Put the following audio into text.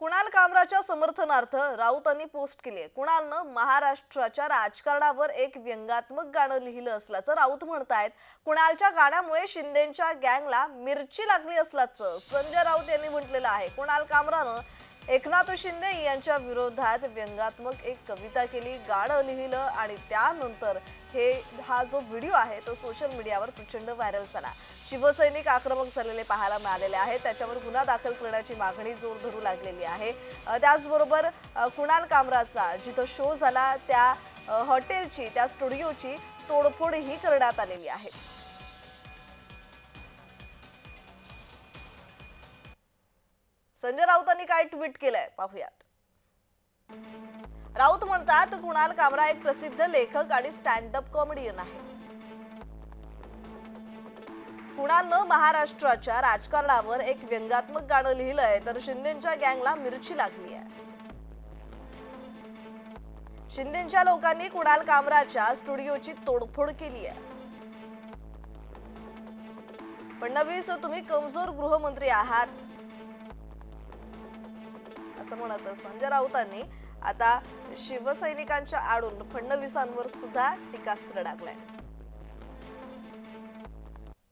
कुणाल कामराच्या समर्थनार्थ राऊतांनी पोस्ट केली आहे. कुणालनं महाराष्ट्राच्या राजकारणावर एक व्यंगात्मक गाणं लिहिलं असल्याचं राऊत म्हणतायत. कुणालच्या गाण्यामुळे शिंदेच्या गँगला मिरची लागली असल्याचं संजय राऊत यांनी म्हटलेलं आहे. कुणाल कामरानं एकनाथ शिंदे यांच्या विरोधात व्यंगात्मक एक कविता केली गाणं लिहिलं आणि त्यानंतर हे हा जो व्हिडिओ आहे तो सोशल मीडियावर प्रचंड व्हायरल झाला. शिवसैनिक आक्रमक झालेले पाहायला मिळालेले आहेत त्याच्यावर गुन्हा दाखल करण्याची मागणी जोर धरू लागलेली आहे. त्याचबरोबर कुणाल कामराचा जिथं शो झाला त्या हॉटेलची त्या स्टुडिओची तोडफोडही करण्यात आलेली आहे. संजय राऊतांनी काय ट्विट केलंय? पाहूयात. राऊत म्हणतात कुणाल कामरा एक प्रसिद्ध लेखक आणि स्टँड अप कॉमेडियन आहे. कुणालनं महाराष्ट्राच्या राजकारणावर एक व्यंगात्मक गाणं लिहिलंय तर शिंदेच्या गँगला मिरची लागली आहे. शिंदेच्या लोकांनी कुणाल कामराच्या स्टुडिओची तोडफोड केली आहे. फडणवीस तुम्ही कमजोर गृहमंत्री आहात. असं म्हणत संजय म्हणजे राऊतांनी आता शिवसैनिकांच्या आडून फडणवीसांवर सुद्धा टीकास्त्र टाकलंय.